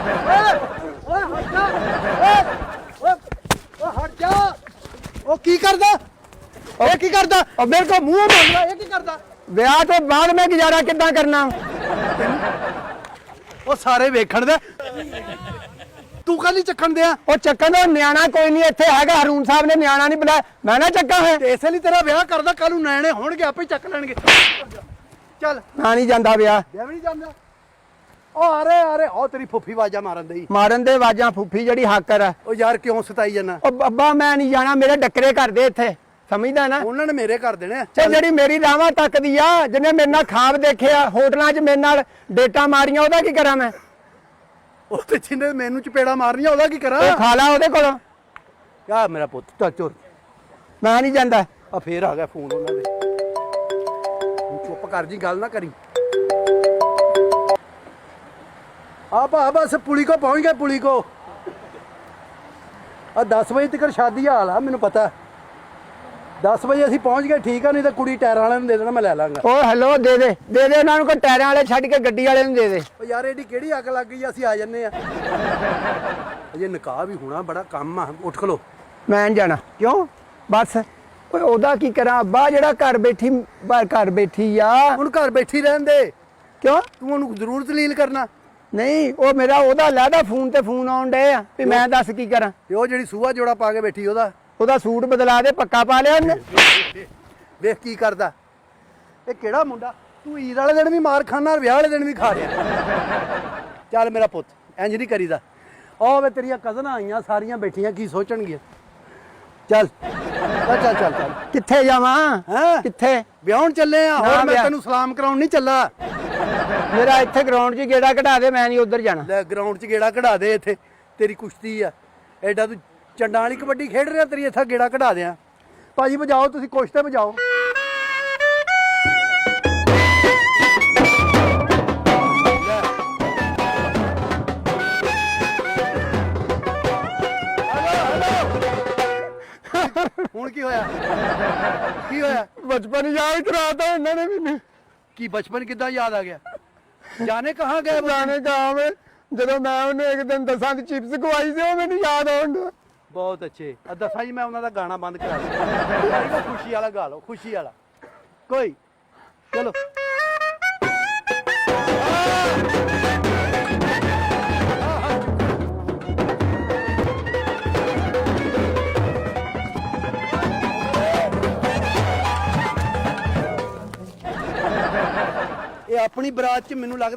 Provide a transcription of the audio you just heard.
ਓਏ ਹਟ ਜਾ ਓਏ ਓਏ ਹਟ ਜਾ ਉਹ ਕੀ ਕਰਦਾ? ਇਹ ਕੀ ਕਰਦਾ? ਉਹ ਮੇਰੇ ਕੋ ਮੂੰਹ ਮੰਗਦਾ ਇਹ ਕੀ ਕਰਦਾ? ਵਿਆਹ ਤੋਂ ਬਾਅਦ ਮੈਂ ਗੁਜ਼ਾਰਾ ਕਿੱਦਾਂ ਕਰਨਾ? ਉਹ ਸਾਰੇ ਵੇਖਣ ਦੇ। ਤੂੰ ਕਾਲੀ ਚੱਕਣ ਦੇ ਆ ਉਹ ਚੱਕਣ ਦਾ ਨਿਆਣਾ ਕੋਈ ਨਹੀਂ ਇੱਥੇ ਹੈਗਾ। ਹਰੂਨ ਸਾਹਿਬ ਨੇ ਨਿਆਣਾ ਨਹੀਂ ਬੁਲਾਇਆ। ਮੈਂ ਨਾ ਚੱਕਾ ਹੈ ਤੇ ਇਸੇ ਲਈ ਤੇਰਾ ਵਿਆਹ ਕਰਦਾ ਕੱਲ ਨੂੰ ਨਿਆਣੇ ਹੋਣਗੇ ਆਪੇ ਚੱਕ ਲੈਣਗੇ। ਚੱਲ। ਨਾ ਨਹੀਂ ਜਾਂਦਾ ਵਿਆਹ। ਵਿਆਹ ਵੀ ਨਹੀਂ ਜਾਂਦਾ। ਰਹੇ ਆ ਰਹੇ ਉਹ ਤੇਰੀ ਫੁੱਫੀ ਵਾਜਾ ਮਾਰਨ ਦਈ ਮਾਰਨ ਦੇ ਆਵਾਜ਼ਾਂ ਫੁੱਫੀ ਜਿਹੜੀ ਹਾਕਰ ਆ ਉਹ ਯਾਰ ਕਿਉਂ ਸਤਾਈ ਜਾਂਦਾ? ਉਹ ਬੱਬਾ ਮੈਂ ਨਹੀਂ ਜਾਣਾ ਮੇਰੇ ਡੱਕਰੇ ਕਰਦੇ ਇੱਥੇ। ਸਮਝਦਾ ਨਾ? ਉਹਨਾਂ ਨੇ ਮੇਰੇ ਕਰ ਦੇਣੇ ਆ। ਤੇ ਜਿਹੜੀ ਮੇਰੀ ਰਾਵਾਂ ਤੱਕਦੀ ਆ ਜਿਹਨੇ ਮੇਰੇ ਨਾਲ ਖਾਬ ਦੇਖਿਆ ਹੋਟਲਾਂ 'ਚ ਮੇਰੇ ਨਾਲ ਡੇਟਾਂ ਮਾਰੀਆਂ ਉਹਦਾ ਕੀ ਕਰਾਂ ਮੈਂ? ਉਹ ਤੇ ਜਿਹਨੇ ਮੈਨੂੰ ਚਪੇੜਾ ਮਾਰਨੀਆਂ ਉਹਦਾ ਕੀ ਕਰਾਂ? ਉਹ ਖਾ ਲਾ ਉਹਦੇ ਕੋਲੋਂ। ਆ ਮੇਰਾ ਪੁੱਤ ਚੱਲ ਚੁਰ ਮੈਂ ਨਹੀਂ ਜਾਂਦਾ। ਆ ਫੇਰ ਆ ਗਿਆ ਫੋਨ ਉਹਨਾਂ ਦੇ। ਤੂੰ ਚੁੱਪ ਕਰ ਜੀ ਗੱਲ ਨਾ ਕਰੀ। ਆ ਬਾ ਬਸ ਪੁਲੀ ਕੋ ਪਹੁੰਚ ਗਏ ਪੁਲੀ ਕੋ। ਆ 10 ਵਜੇ ਤੱਕ ਸ਼ਾਦੀ ਹਾਲ ਆ ਮੈਨੂੰ ਪਤਾ। 10 ਵਜੇ ਅਸੀਂ ਪਹੁੰਚ ਗਏ ਠੀਕ ਆ ਨਹੀਂ ਤਾਂ ਕੁੜੀ ਟਾਇਰਾਂ ਵਾਲਿਆਂ ਨੂੰ ਦੇ ਦੇਣਾ ਮੈਂ ਲੈ ਲਾਂਗਾ। ਉਹ ਹੈਲੋ ਦੇ ਦੇ ਦੇ ਦੇ ਉਹਨਾਂ ਨੂੰ ਕੋਈ ਟਾਇਰਾਂ ਵਾਲੇ ਛੱਡ ਕੇ ਗੱਡੀ ਵਾਲੇ ਨੂੰ ਦੇ ਦੇ। ਉਹ ਯਾਰ ਇਹਦੀ ਕਿਹੜੀ ਅੱਗ ਲੱਗ ਗਈ ਅਸੀਂ ਆ ਜੰਨੇ ਆ। ਅਜੇ ਨਿਕਾਹ ਵੀ ਹੋਣਾ ਬੜਾ ਕੰਮ ਆ ਉੱਠ ਖਲੋ। ਮੈਂ ਨਹੀਂ ਜਾਣਾ। ਕਿਉਂ? ਬਸ। ਓਏ ਉਹਦਾ ਕੀ ਕਰਾਂ? ਅੱਬਾ ਜਿਹੜਾ ਘਰ ਬੈਠੀ ਘਰ ਬੈਠੀ ਆ। ਹੁਣ ਘਰ ਬੈਠੀ ਰਹਿਣ ਦੇ। ਕਿਉਂ? ਤੂੰ ਉਹਨੂੰ ਜ਼ਰੂਰ ਦਲੀਲ ਕਰਨਾ। ਨਹੀਂ ਉਹ ਮੇਰਾ ਉਹਦਾ ਲੈਦਾ ਫੋਨ ਤੇ ਫੋਨ ਆਉਣ ਡਏ ਆ ਵੀ ਮੈਂ ਦੱਸ ਕੀ ਕਰਾਂ। ਤੇ ਉਹ ਜਿਹੜੀ ਸੂਆ ਜੋੜਾ ਪਾ ਕੇ ਬੈਠੀ ਉਹਦਾ। ਉਹਦਾ ਸੂਟ ਬਦਲਾ ਦੇ ਪੱਕਾ ਪਾ ਲਿਆ ਉਹਨੇ। ਵੇਖ ਕੀ ਕਰਦਾ। ਇਹ ਕਿਹੜਾ ਮੁੰਡਾ? ਤੂੰ ਈਦ ਵਾਲੇ ਦਿਨ ਵੀ ਮਾਰ ਖਾਣਾ ਵਿਆਹ ਵਾਲੇ ਦਿਨ ਵੀ ਖਾ ਰਿਹਾ ਚੱਲ ਮੇਰਾ ਪੁੱਤ ਇੰਜ ਨਹੀਂ ਕਰੀਦਾ। ਉਹ ਵੇ ਤੇਰੀਆਂ ਕਜ਼ਨਾਂ ਆਈਆਂ ਸਾਰੀਆਂ ਬੈਠੀਆਂ ਕੀ ਸੋਚਣਗੀਆਂ? ਚੱਲ। ਚੱਲ ਚੱਲ ਚੱਲ ਕਿੱਥੇ ਜਾਵਾਂ? ਹੈਂ? ਕਿੱਥੇ? ਵਿਆਹਣ ਚੱਲੇ ਆ ਹੋਰ ਮੈਂ। ਤੈਨੂੰ ਸਲਾਮ ਕਰਾਉਣ ਨਹੀਂ ਚੱਲਾ। ਮੇਰਾ ਇੱਥੇ ਗਰਾਊਂਡ 'ਚ ਗੇੜਾ ਕਢਾ ਦੇ ਮੈਂ ਨਹੀਂ ਉੱਧਰ ਜਾਣਾ। ਲੈ ਗਰਾਊਂਡ 'ਚ ਗੇੜਾ ਕਢਾ ਦੇ ਇੱਥੇ ਤੇਰੀ ਕੁਸ਼ਤੀ ਆ। ਐਡਾ ਤੂੰ ਚੰਡਾਂ ਵਾਲੀ ਕਬੱਡੀ ਖੇਡ ਰਿਹਾ ਤੇਰੀ ਇੱਥੇ ਗੇੜਾ ਕਢਾ ਦਿਆਂ। ਭਾਜੀ ਵਜਾਓ ਤੁਸੀਂ ਕੁਛ ਤੇ ਵਜਾਓ। ਲੈ। ਹੁਣ ਕੀ ਹੋਇਆ? ਕੀ ਹੋਇਆ? ਬਚਪਨ ਯਾਦ ਕਰਾਤਾ ਇਹਨਾਂ ਨੇ ਮੈਨੂੰ। ਕੀ ਬਚਪਨ ਕਿੱਦਾਂ ਯਾਦ ਆ ਗਿਆ? ਜਾਣੇ ਕਹਾਂ ਗਏ? ਜਾਣੇ ਕਹਾਂ ਮੈਂ ਜਦੋਂ ਮੈਂ ਉਹਨੂੰ ਇੱਕ ਦਿਨ ਦਸਾਂ ਦੀ ਚਿਪਸ ਖਵਾਈ ਸੀ ਉਹ ਮੈਨੂੰ ਯਾਦ ਆਉਣ। ਬਹੁਤ ਅੱਛੇ। ਆ ਦੱਸਾਂ ਜੀ ਮੈਂ ਉਹਨਾਂ ਦਾ ਗਾਣਾ ਬੰਦ ਕਰਾ ਦਿੱਤਾ ਖੁਸ਼ੀ ਵਾਲਾ ਗਾ ਲਓ ਖੁਸ਼ੀ ਵਾਲਾ। ਕੋਈ ਚਲੋ। ਆਪਣੀ ਬਰਾਤ ਚ ਮੈਨੂੰ ਲੱਗਦਾ